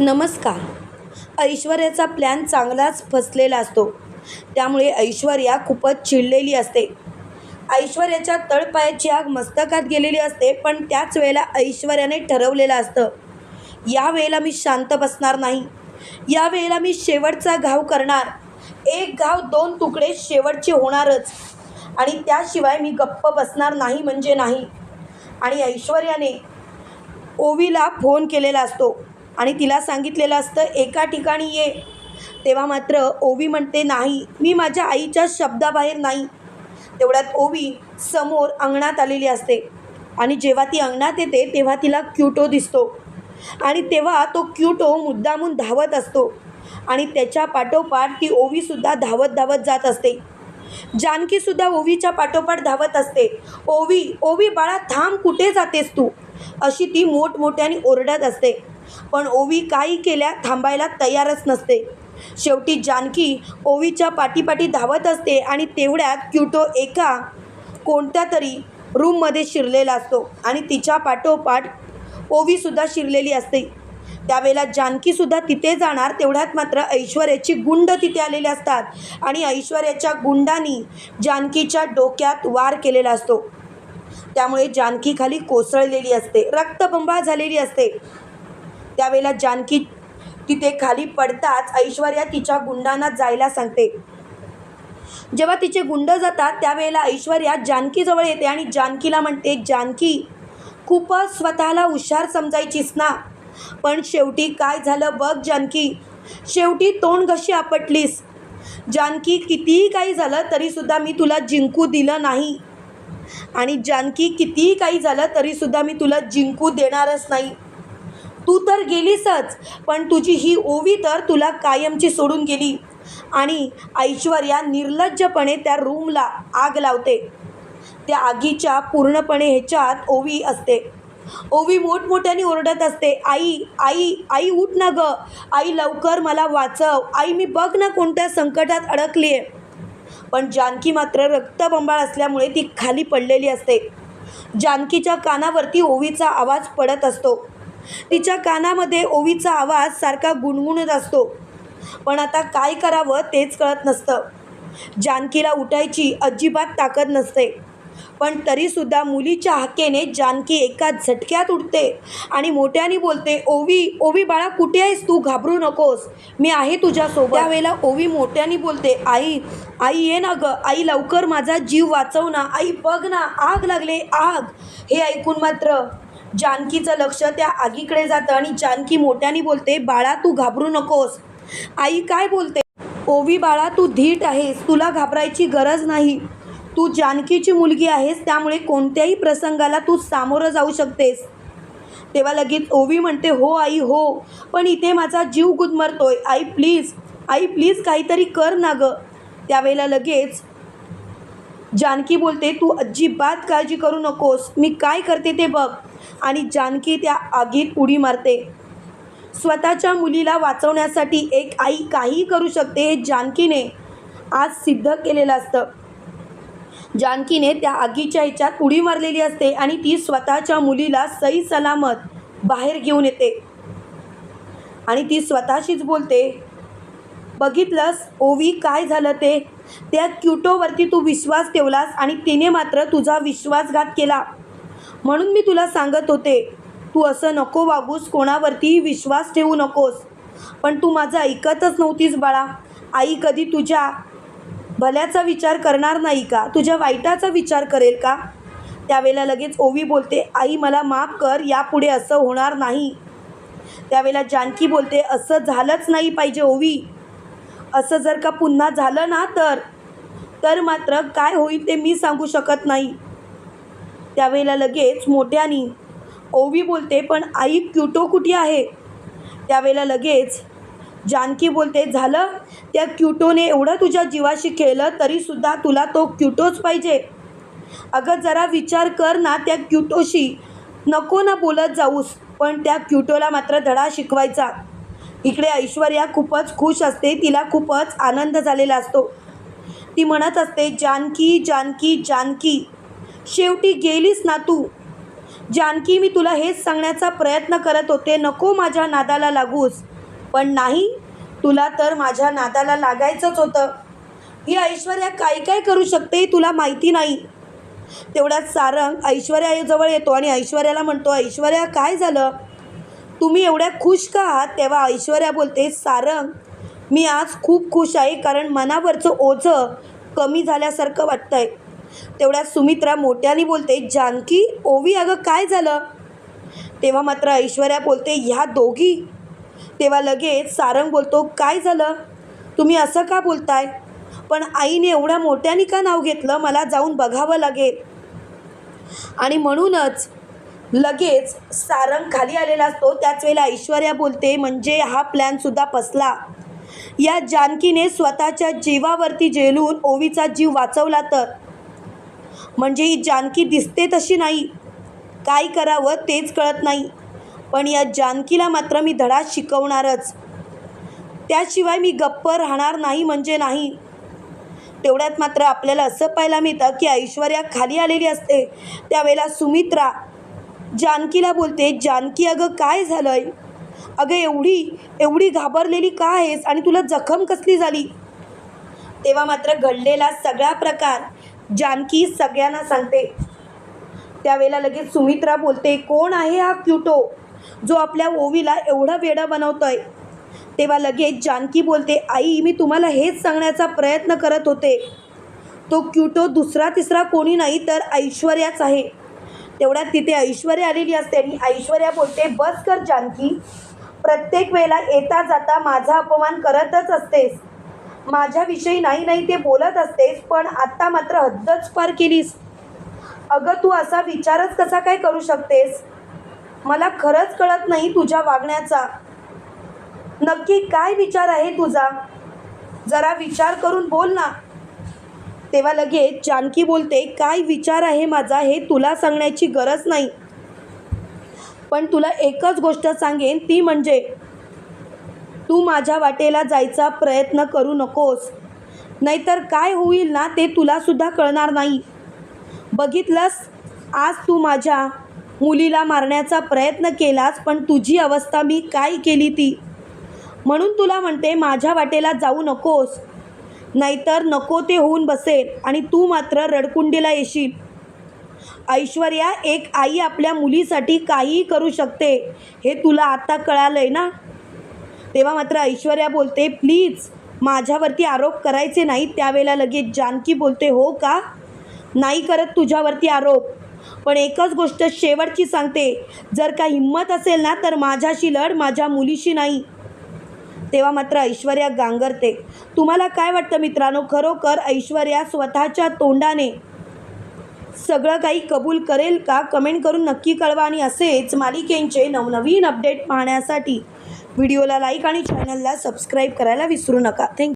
नमस्कार. ऐश्वर्याचा प्लॅन चांगलाच फसलेला असतो. त्यामुळे ऐश्वर्या खूपच चिडलेली असते. ऐश्वर्याच्या तळपायाची आग मस्तकात गेलेली असते पण त्याच वेळेला ऐश्वर्याने ठरवलेलं असतं. या वेळेला मी शांत बसणार नाही. या वेळेला मी शेवटचा घाव करणार. एक घाव दोन तुकडे शेवटचे होणारच. आणि त्याशिवाय मी गप्प बसणार नाही म्हणजे नाही. आणि ऐश्वर्याने ओवीला फोन केलेला असतो. आणि तिला सांगितलेलं असतं एका ठिकाणी ये. तेव्हा मात्र ओवी म्हणते नाही मी माझ्या आईच्या शब्दाबाहेर नाही. तेवढ्यात ओवी समोर अंगणात आलेली असते आणि जेव्हा ती अंगणात येते तेव्हा तिला क्युटो दिसतो. आणि तेव्हा तो क्युटो मुद्दामून धावत असतो आणि त्याच्या पाठोपाठ ती ओवीसुद्धा धावत धावत जात असते. जानकीसुद्धा ओवीच्या पाठोपाठ धावत असते. ओवी ओवी बाळा थांब कुठे जातेस तू? अशी ती मोठमोठ्याने ओरडत असते. पण ओवी काही केल्या थांबायला तयारच नसते. शेवटी जानकी ओवीच्या पाठीपाठी धावत असते आणि तेवढ्यात क्युटो एका कोणत्या तरी रूममध्ये शिरलेला असतो आणि तिच्या पाठोपाठ ओवीसुद्धा शिरलेली असते. त्यावेळेला जानकीसुद्धा तिथे जाणार तेवढ्यात मात्र ऐश्वर्याची गुंड तिथे आलेले असतात आणि ऐश्वर्याच्या गुंडांनी जानकीच्या डोक्यात वार केलेला असतो. त्यामुळे जानकी खाली कोसळलेली असते रक्तबंबाळ झालेली असते. त्यावेळेला जानकी तिथे खाली पडताच ऐश्वर्या तिच्या गुंडांना जायला सांगते. जेव्हा तिचे गुंड जातात त्यावेळेला ऐश्वर्या जानकीजवळ येते आणि जानकीला म्हणते जानकी खूपच स्वतःला हुशार समजायचीस ना? पण शेवटी काय झालं बघ जानकी. शेवटी तोंड घशी आपटलीस? जानकी कितीही काही झालं तरीसुद्धा मी तुला जिंकू दिलं नाही. आणि जानकी कितीही काही झालं तरीसुद्धा मी तुला जिंकू देणारच नाही. तू तर गेलीसच पण तुझी ही ओवी तर तुला कायमची सोडून गेली. आणि ऐश्वर्या निर्लज्जपणे त्या रूमला आग लावते. त्या आगीच्या पूर्णपणे ह्याच्यात ओवी असते. ओवी मोठमोठ्याने ओरडत असते आई आई आई उठ ना ग. आई लवकर मला वाचव. आई मी बघ ना कोणत्या संकटात अडकली आहे पण जानकी मात्र रक्तबंबाळ असल्यामुळे ती खाली पडलेली असते. जानकीच्या कानावरती ओवीचा आवाज पडत असतो. तिच्या कानामध्ये ओवीचा आवाज सारखा गुणगुणत असतो. पण आता काय करावं तेच कळत नसतं. जानकीला उठायची अजिबात ताकद नसते. पण तरीसुद्धा मुलीच्या हाकेने जानकी एका झटक्यात उठते आणि मोठ्याने बोलते ओवी ओवी बाळा कुठे आहेस तू? घाबरू नकोस. मी आहे तुझ्यासोबत. त्यावेळेला ओवी मोठ्याने बोलते आई आई ये ना गं. आई लवकर माझा जीव वाचव ना. आई बघ ना. आग लागले. आग. हे ऐकून मात्र जानकीचं लक्ष त्या आगीकडे जातं आणि जानकी मोठ्याने बोलते बाळा तू घाबरू नकोस. आई काय बोलते? ओवी बाळा तू धीट आहेस तुला घाबरायची गरज नाही. तू जानकीची मुलगी आहेस त्यामुळे कोणत्याही प्रसंगाला तू सामोरं जाऊ शकतेस. तेव्हा लगेच ओवी म्हणते हो आई हो पण इथे माझा जीव गुदमरतोय. आई प्लीज आई प्लीज काहीतरी कर ना गं. त्यावेळेला लगेच जानकी बोलते तू अजिबात काळजी करू नकोस. मी काय करते ते बघ. आणि जानकी त्या आगीत उडी मारते. स्वतःच्या मुलीला वाचवण्यासाठी एक आई काहीही करू शकते हे जानकीने आज सिद्ध केलेलं असतं. जानकीने त्या आगीच्या ह्याच्यात उडी मारलेली असते आणि ती स्वतःच्या मुलीला सही सलामत बाहेर घेऊन येते. आणि ती स्वतःशीच बोलते बघितलंस? ओवी काय झालं ते? त्या क्युटोवरती तू विश्वास ठेवलास आणि तिने मात्र तुझा विश्वासघात केला. म्हणून मी तुला सांगत होते तू असं नको वागूस कोणावरतीही विश्वास ठेवू नकोस. पण तू माझं ऐकतच नव्हतीस बाळा. आई कधी तुझ्या भल्याचा विचार करणार नाही का? तुझ्या वाईटाचा विचार करेल का? त्यावेळेला लगेच ओवी बोलते आई मला माफ कर यापुढे असं होणार नाही. त्यावेळेला जानकी बोलते असं झालंच नाही पाहिजे ओवी. असं जर का पुन्हा झालं ना तर तर मात्र काय होईल ते मी सांगू शकत नाही. त्यावेळेला लगेच मोठ्यानी ओवी बोलते पण आई क्युटो कुठे आहे? त्यावेळेला लगेच जानकी बोलते झालं? त्या क्युटोने एवढं तुझ्या जीवाशी खेळलं तरीसुद्धा तुला तो क्युटोच पाहिजे. अगं जरा विचार कर ना त्या क्युटोशी. नको ना बोलत जाऊस पण त्या क्युटोला मात्र धडा शिकवायचा. इकडे ऐश्वर्या खूपच खुश असते तिला खूपच आनंद झालेला असतो. ती म्हणत असते जानकी जानकी जानकी शेवटी गेलीस ना तू? जानकी मी तुला हेच सांगण्याचा प्रयत्न करत होते नको माझ्या नादाला लागूस. पण नाही तुला तर माझ्या नादाला लागायचंच होतं. ही ऐश्वर्या काय काय करू शकते तुला माहिती नाही. तेवढ्यात सारंग ऐश्वर्याजवळ येतो आणि ऐश्वर्याला म्हणतो ऐश्वर्या काय झालं? तुम्ही एवढ्या खुश का आहात? तेव्हा ऐश्वर्या बोलते सारंग मी आज खूप खुश आहे कारण मनावरचं ओझं कमी झाल्यासारखं वाटतंय. तेवढ्या सुमित्रा मोठ्याने बोलते जानकी ओवी अगं काय झालं? तेव्हा मात्र ऐश्वर्या बोलते ह्या दोघी. तेव्हा लगेच सारंग बोलतो काय झालं? तुम्ही असं का बोलताय? पण आईने एवढ्या मोठ्याने का नाव घेतलं? मला जाऊन बघावं लागेल. आणि म्हणूनच लगेच सारंग खाली आलेला असतो. त्याच वेळेला ऐश्वर्या बोलते म्हणजे हा प्लॅनसुद्धा फसला. या जानकीने स्वतःच्या जीवावरती झेलून ओवीचा जीव वाचवला तर. म्हणजे ही जानकी दिसते तशी नाही. काय करावं तेच कळत नाही. पण या जानकीला मात्र मी धडा शिकवणारच. त्याशिवाय मी गप्प राहणार नाही म्हणजे नाही. तेवढ्यात मात्र आपल्याला असं पाहायला मिळतं की ऐश्वर्या खाली आलेली असते. त्यावेळेला सुमित्रा जानकीला बोलते जानकी अगं काय झालंय? अगं एवढी एवढी घाबरलेली का आहेस आणि तुला जखम कसली झाली? तेव्हा मात्र घडलेला सगळा प्रकार जानकी सगळ्यांना सांगते. त्यावेळेला लगेच सुमित्रा बोलते कोण आहे हा क्युटो जो आपल्या ओवीला एवढा वेडा बनवतोय? तेव्हा लगेच जानकी बोलते आई मी तुम्हाला हेच सांगण्याचा प्रयत्न करत होते. तो क्युटो दुसरा तिसरा कोणी नाही तर ऐश्वर्याच आहे. तेवढ्यात तिथे ऐश्वर्या आलेली असते आणि ऐश्वर्या बोलते बस कर जानकी. प्रत्येक वेळेला येता जाता माझा अपमान करतच असतेस. माझ्याविषयी नाही नाही ते बोलत असतेस पण आत्ता मात्र हद्दच पार केलीस. अगं तू असा विचारच कसा काय करू शकतेस? मला खरंच कळत नाही तुझ्या वागण्याचा. नक्की काय विचार आहे तुझा? जरा विचार करून बोल ना. तेव्हा लगेच जानकी बोलते काय विचार आहे माझा? हे तुला सांगण्याची गरज नाही. पण तुला एकच गोष्ट सांगेन ती म्हणजे तू माझ्या वाटेला जायचा प्रयत्न करू नकोस. नाहीतर काय होईल ना ते तुलासुद्धा कळणार नाही. बघितलंस आज तू माझ्या मुलीला मारण्याचा प्रयत्न केलास पण तुझी अवस्था मी काय केली ती? म्हणून तुला म्हणते माझ्या वाटेला जाऊ नकोस. नाहीतर नको ते होऊन बसेल आणि तू मात्र रडकुंडीला येशील. ऐश्वर्या एक आई आपल्या मुलीसाठी काहीही करू शकते हे तुला आता कळालं आहे ना? तेव्हा मात्र ऐश्वर्या बोलते प्लीज माझ्यावरती आरोप करायचे नाही त्यावेळेला लगेच. जानकी बोलते हो का? नाही करत तुझ्यावरती आरोप. पण एकच गोष्ट शेवटची सांगते जर का हिंमत असेल ना तर माझ्याशी लढ माझ्या मुलीशी नाही. तेव्हा मात्र ऐश्वर्या गांगरते. तुम्हाला काय वाटतं मित्रांनो? खरोखर ऐश्वर्या स्वतःच्या तोंडाने सगळं काही कबूल करेल का? कमेंट करून नक्की कळवा आणि असेच मालिकेंचे नवनवीन अपडेट पाहण्यासाठी व्हिडिओला लाईक आणि चॅनलला सबस्क्राईब करायला विसरू नका. थँक्यू